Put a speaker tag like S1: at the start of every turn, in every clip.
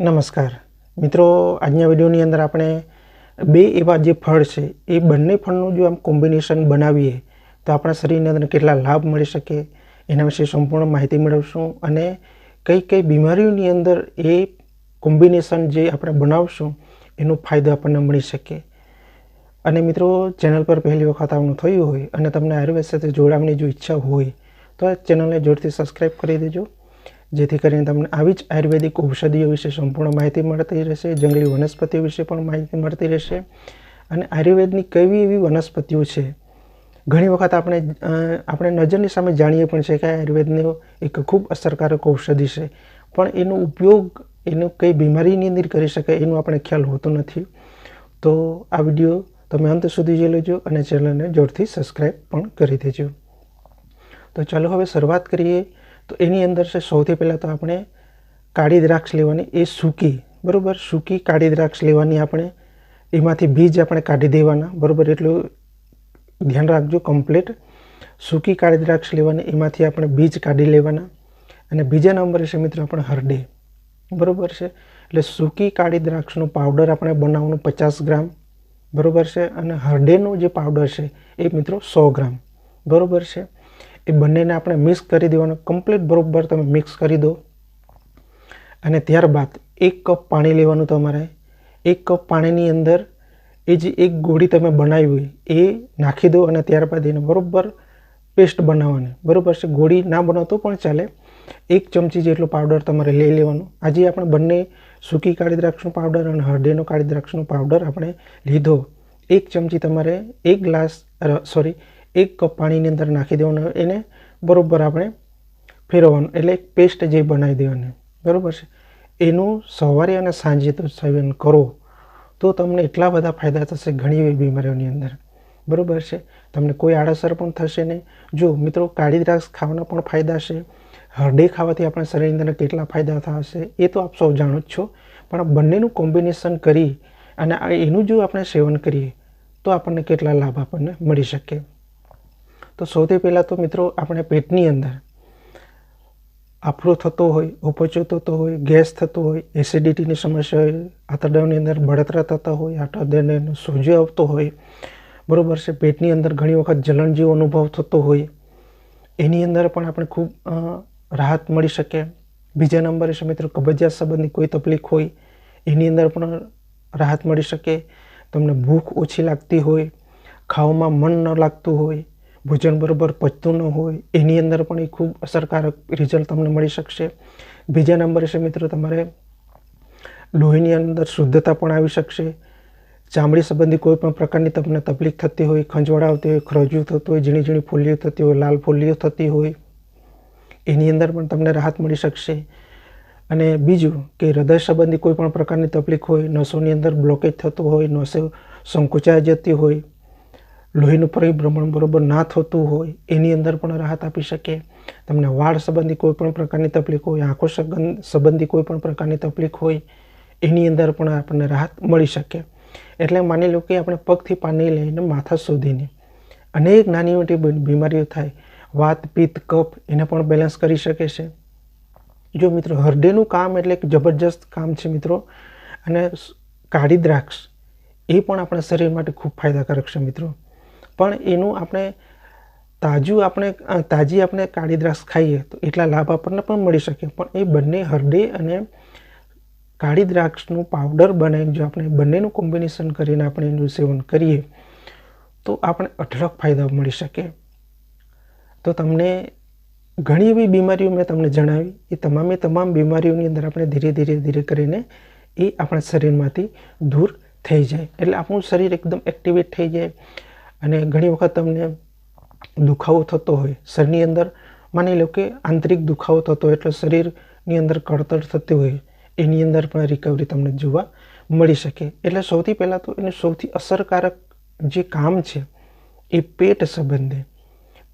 S1: નમસ્કાર. મિત્રો, આજના વિડીયોની અંદર આપણે બે એવા જે ફળ છે, એ બંને ફળનું જો આમ કોમ્બિનેશન બનાવીએ, તો આપણા શરીરની અંદર કેટલા લાભ મળી શકે, એના વિશે સંપૂર્ણ માહિતી મેળવશું અને કઈ કઈ બીમારીઓની અંદર એ કોમ્બિનેશન જે આપણે બનાવશું, એનો ફાયદો આપણને મળી શકે. અને મિત્રો, ચેનલ પર પહેલી વખત આવવાનું થયું હોય અને તમને આયુર્વેદ સાથે જોડાવાની જો ઈચ્છા હોય, તો આ ચેનલને જોરથી સબસ્ક્રાઈબ કરી દેજો. જેથી કરીને તમને આવી જ આયુર્વેદિક ઔષધિઓ વિશે સંપૂર્ણ માહિતી મળતી રહેશે, જંગલી વનસ્પતિઓ વિશે પણ માહિતી મળતી રહેશે અને આયુર્વેદની કેવી એવી વનસ્પતિઓ છે? ઘણી વખત આપણે આપણે નજરની સામે જાણીએ પણ છે કે આયુર્વેદનો એક ખૂબ અસરકારક ઔષધિ છે. પણ એનો ઉપયોગ, એનો કઈ બીમારીની અંદર કરી શકાય એનો આપણે ખ્યાલ હોતો નથી. તો આ વીડિયો તમે અંત સુધી જોઈ લેજો અને ચેનલને જોરથી સબસ્ક્રાઈબ પણ કરી દેજો. તો ચાલો હવે શરૂઆત કરીએ તો એની અંદર છે, સૌથી પહેલાં તો આપણે કાળી દ્રાક્ષ લેવાની, એ સૂકી, બરાબર? સૂકી કાળી દ્રાક્ષ લેવાની આપણે, એમાંથી બીજ આપણે કાઢી દેવાના, બરાબર? એટલું ધ્યાન રાખજો કમ્પ્લીટ સૂકી કાળી દ્રાક્ષ લેવાની, એમાંથી આપણે બીજ કાઢી લેવાના. અને બીજા નંબરે છે મિત્રો આપણે હરડે, બરાબર છે? એટલે સૂકી કાળી દ્રાક્ષનો પાવડર આપણે બનાવવાનો પચાસ ગ્રામ, બરાબર છે? અને હરડેનો જે પાવડર છે, એ મિત્રો સો ગ્રામ, બરાબર છે? એ બંનેને આપણે મિક્સ કરી દેવાનું. કમ્પ્લીટ બરોબર તમે મિક્સ કરી દો. અને ત્યારબાદ એક કપ પાણી લેવાનું તમારે. એક કપ પાણીની અંદર એ જે એક ગોળી તમે બનાવી હોય એ નાખી દો અને ત્યારબાદ એને બરોબર પેસ્ટ બનાવવાની. બરોબર છે? ગોળી ના બનાવતો પણ ચાલે. એક ચમચી જેટલો પાવડર તમારે લઈ લેવાનો. આજે આપણે બંને સૂકી કાળી દ્રાક્ષનો પાવડર અને હળદેનો કાળી દ્રાક્ષનો પાવડર આપણે લીધો. એક ચમચી તમારે એક ગ્લાસ સોરી એક કપ પાણીની અંદર નાખી દેવાનું, એને બરાબર આપણે ફેરવવાનું, એટલે એક પેસ્ટ જે બનાવી દેવાની, બરાબર છે? એનું સવારે અને સાંજે તો સેવન કરો, તો તમને એટલા બધા ફાયદા થશે ઘણી એવી બીમારીઓની અંદર, બરાબર છે? તમને કોઈ આડઅસર પણ થશે નહીં. જો મિત્રો, કાળી દ્રાક્ષ ખાવાના પણ ફાયદા છે, હરડે ખાવાથી આપણા શરીરની અંદર કેટલા ફાયદા થશે, એ તો આપ સૌ જાણો જ છો. પણ બંનેનું કોમ્બિનેશન કરી અને એનું જો આપણે સેવન કરીએ, તો આપણને કેટલા લાભ આપણને મળી શકે? તો સૌથી પહેલાં તો મિત્રો આપણે પેટની અંદર આફલો થતો હોય ઉપચો થતો હોય, ગેસ થતો હોય, એસિડિટીની સમસ્યા હોય, આંતરડાની અંદર બળતરા થતા હોય, આંતરડાને સોજો આવતો હોય, બરાબર છે, પેટની અંદર ઘણી વખત જલન જેવો અનુભવ થતો હોય, એની અંદર પણ આપણે ખૂબ રાહત મળી શકે. બીજા નંબરે છે મિત્રો કબજિયાત સંબંધી કોઈ તકલીફ હોય, એની અંદર પણ રાહત મળી શકે. તમને ભૂખ ઓછી લાગતી હોય, ખાવામાં મન ન લાગતું હોય ભોજન બરોબર પચતું ન હોય, એની અંદર પણ એ ખૂબ અસરકારક રિઝલ્ટ તમને મળી શકશે. બીજા નંબરે છે મિત્રો, તમારે લોહીની અંદર શુદ્ધતા પણ આવી શકશે. ચામડી સંબંધી કોઈ પણ પ્રકારની તમને તકલીફ થતી હોય, ખંજવાળ આવતી હોય ખરજવું થતું હોય, ઝીણી ઝીણી ફોલ્લીઓ થતી હોય, લાલ ફોલ્લીઓ થતી હોય, એની અંદર પણ તમને રાહત મળી શકશે. અને બીજું કે હૃદય સંબંધી કોઈ પણ પ્રકારની તકલીફ હોય, નસોની અંદર બ્લોકેજ થતો હોય, નસો સંકોચાઈ જતી હોય લોહીનું પરિભ્રમણ બરોબર ના થતું હોય, એની અંદર પણ રાહત આપી શકે. તમને વાળ સંબંધી કોઈ પણ પ્રકારની તકલીફ હોય, આંખો સંબંધ કોઈ પણ પ્રકારની તકલીફ હોય, એની અંદર પણ આપણને રાહત મળી શકે. એટલે માની લો કે આપણે પગથી પાણી લઈને માથા શોધીને અનેક નાની મોટી બીમારીઓ થાય, વાત, પિત્ત, કફ, એને પણ બેલેન્સ કરી શકે છે. જો મિત્રો હૃદયનું કામ એટલે એક જબરજસ્ત કામ છે મિત્રો, અને કાળી દ્રાક્ષ, એ પણ આપણા શરીર માટે ખૂબ ફાયદાકારક છે મિત્રો. પણ એનું આપણે તાજું આપણે તાજી આપણે કાળી દ્રાક્ષ ખાઈએ તો એટલા લાભ આપણને પણ મળી શકે. પણ એ બંને હરડે અને કાળી દ્રાક્ષનું પાવડર બનાવીને જો આપણે બંનેનું કોમ્બિનેશન કરીને આપણે એનું સેવન કરીએ, તો આપણે અઢળક ફાયદા મળી શકે. તો તમને ઘણી એવી બીમારીઓ મેં તમને જણાવી. એ તમામે તમામ બીમારીઓની અંદર આપણે ધીરે ધીરે ધીરે કરીને એ આપણા શરીરમાંથી દૂર થઈ જાય. એટલે આપણું શરીર એકદમ એક્ટિવેટ થઈ જાય. અને ઘણી વખત તમને દુખાવો થતો હોય, શરીરની અંદર માની લો કે આંતરિક દુખાવો થતો હોય એટલે શરીરની અંદર કળતર થતી હોય, એની અંદર પણ રિકવરી તમને જોવા મળી શકે. એટલે સૌથી પહેલાં તો એનું સૌથી અસરકારક જે કામ છે, એ પેટ સંબંધે.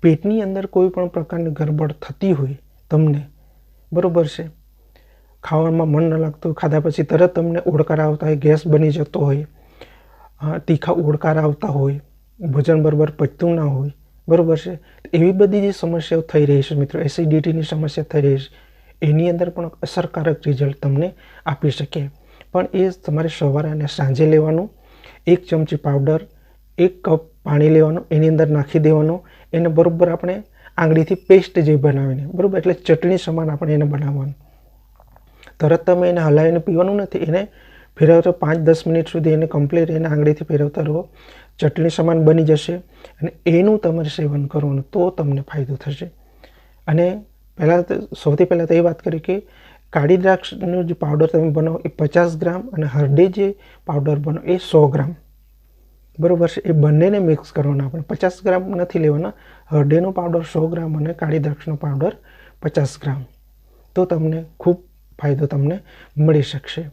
S1: પેટની અંદર કોઈ પણ પ્રકારની ગરબડ થતી હોય તમને, બરાબર છે? ખાવામાં મન ન લાગતું, ખાધા પછી તરત તમને ઓડકાર આવતા હોય, ગેસ બની જતો હોય તીખા ઓડકાર આવતા હોય ભોજન બરાબર પચતું ના હોય, બરાબર છે? એવી બધી જે સમસ્યાઓ થઈ રહી છે મિત્રો એસિડિટીની સમસ્યા થઈ રહી છે, એની અંદર પણ અસરકારક રિઝલ્ટ તમને આપી શકે. પણ એ તમારે સવારે અને સાંજે લેવાનું, એક ચમચી પાવડર એક કપ પાણી લેવાનું, એની અંદર નાખી દેવાનું, એને બરાબર આપણે આંગળીથી પેસ્ટ જે બનાવીને, બરાબર? એટલે ચટણી સમાન આપણે એને બનાવવાનું. તરત તમે એને હલાવીને પીવાનું નથી, એને ફેરવતો પાંચ દસ મિનિટ સુધી એને કમ્પ્લીટ એને આંગળીથી ફેરવતા રહો. ચટણી સમાન બની જશે અને એનું તમારે સેવન કરવાનું તો તમને ફાયદો થશે. અને પહેલાં સૌથી પહેલાં તો એ વાત કરી કે કાળી દ્રાક્ષનો જે પાવડર તમે બનાવો એ પચાસ ગ્રામ અને હરડે જે પાવડર બનો એ સો ગ્રામ. બરાબર છે? એ બંનેને મિક્સ કરવાના આપણે પચાસ ગ્રામ નથી લેવાના. હરડેનો પાવડર સો ગ્રામ અને કાળી દ્રાક્ષનો પાવડર પચાસ ગ્રામ. તો તમને ખૂબ ફાયદો તમને મળી શકશે.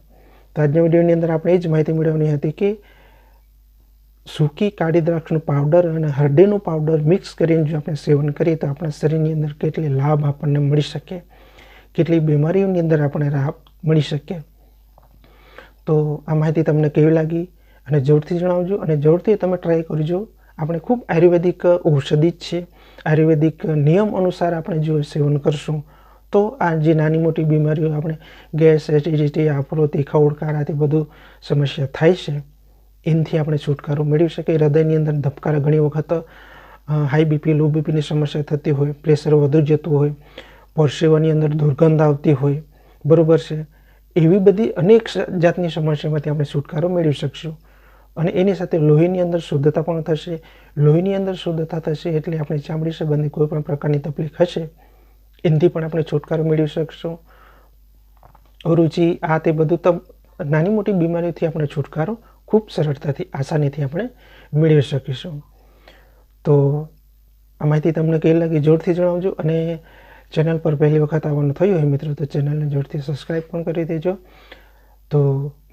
S1: તો આજના વિડીયોની અંદર આપણે એ જ માહિતી મેળવવાની હતી કે સૂકી કાળી દ્રાક્ષનો પાવડર અને હરડેનો પાવડર મિક્સ કરીને જો આપણે સેવન કરીએ તો આપણા શરીરની અંદર કેટલી લાભ આપણને મળી શકે, કેટલી બીમારીઓની અંદર આપણને રાહત મળી શકે. તો આ માહિતી તમને કેવી લાગી અને જોરથી જણાવજો અને જરૂરથી તમે ટ્રાય કરજો. આપણે ખૂબ આયુર્વેદિક ઔષધિ જ છે. આયુર્વેદિક નિયમ અનુસાર આપણે જો સેવન કરશું તો આ જે નાની મોટી બીમારીઓ આપણે ગેસ, એસિડિટી આફળો તીખા ઓળકારાથી બધું સમસ્યા થાય છે, એનાથી આપણે છુટકારો મેળવી શકીએ. હૃદયની અંદર ધબકારા ઘણી વખત હાઈ બીપી લો બીપીની સમસ્યા થતી હોય, પ્રેશર વધુ જતું હોય પરસેવાની અંદર દુર્ગંધ આવતી હોય, બરાબર છે. એવી બધી અનેક જાતની સમસ્યામાંથી આપણે છુટકારો મેળવી શકશું. અને એની સાથે લોહીની અંદર શુદ્ધતા પણ થશે. લોહીની અંદર શુદ્ધતા થશે એટલે આપણી ચામડી સંબંધી કોઈ પણ પ્રકારની તકલીફ હશે. એનાથી પણ આપણે છુટકારો મેળવી શકશું. રુચિ, આ તે બધું તો નાની મોટી બીમારીઓથી આપણે છુટકારો ખૂબ સરળતાથી, આસાનીથી આપણે મેળવી શકીશું. તો આ માહિતી તમને કેવી લાગી જોરથી જણાવજો અને ચેનલ પર પહેલી વખત આવવાનું થયું હોય મિત્રો, તો ચેનલને જોરથી સબસ્ક્રાઈબ પણ કરી દેજો. તો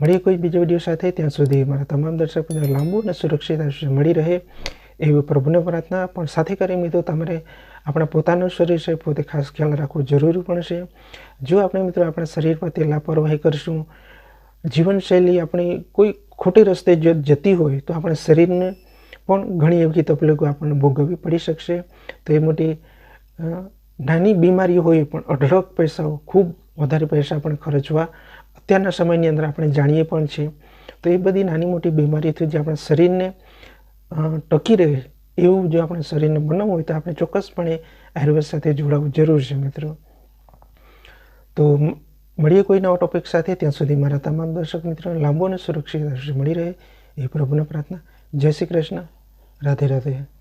S1: મળીએ કોઈ બીજા વીડિયો સાથે, ત્યાં સુધી મારા તમામ દર્શક લાંબુ અને સુરક્ષિત આયુષ્ય મળી રહે. એવી પ્રભુને પ્રાર્થના પણ સાથે કરી. મિત્રો, તમારે આપણા પોતાનું શરીર છે, પોતે ખાસ ખ્યાલ રાખવો જરૂરી પણ છે. જો આપણે, મિત્રો, આપણા શરીર પ્રત્યે લાપરવાહી કરશું, જીવનશૈલી આપણી કોઈ ખોટી રસ્તે જો જતી હોય, તો આપણા શરીરને પણ ઘણી એવી તકલીફો આપણને ભોગવવી પડી શકશે. તો એ મોટી નાની બીમારીઓ હોય પણ અઢળક પૈસાઓ, ખૂબ વધારે પૈસા પણ ખર્ચવા અત્યારના સમયની અંદર આપણે જાણીએ પણ છીએ. તો એ બધી નાની મોટી બીમારીથી જે આપણા શરીરને ટકી રહે એવું જો આપણે શરીરને બનાવવું હોય તો આપણે ચોક્કસપણે આયુર્વેદ સાથે જોડાવવું જરૂર છે મિત્રો. તો મળીએ કોઈ નવા ટોપિક સાથે. ત્યાં સુધી મારા તમામ દર્શક મિત્રો, લાંબો અને સુરક્ષિત મળી રહે. એ પ્રભુને પ્રાર્થના. જય શ્રી કૃષ્ણ. રાધે રાધે.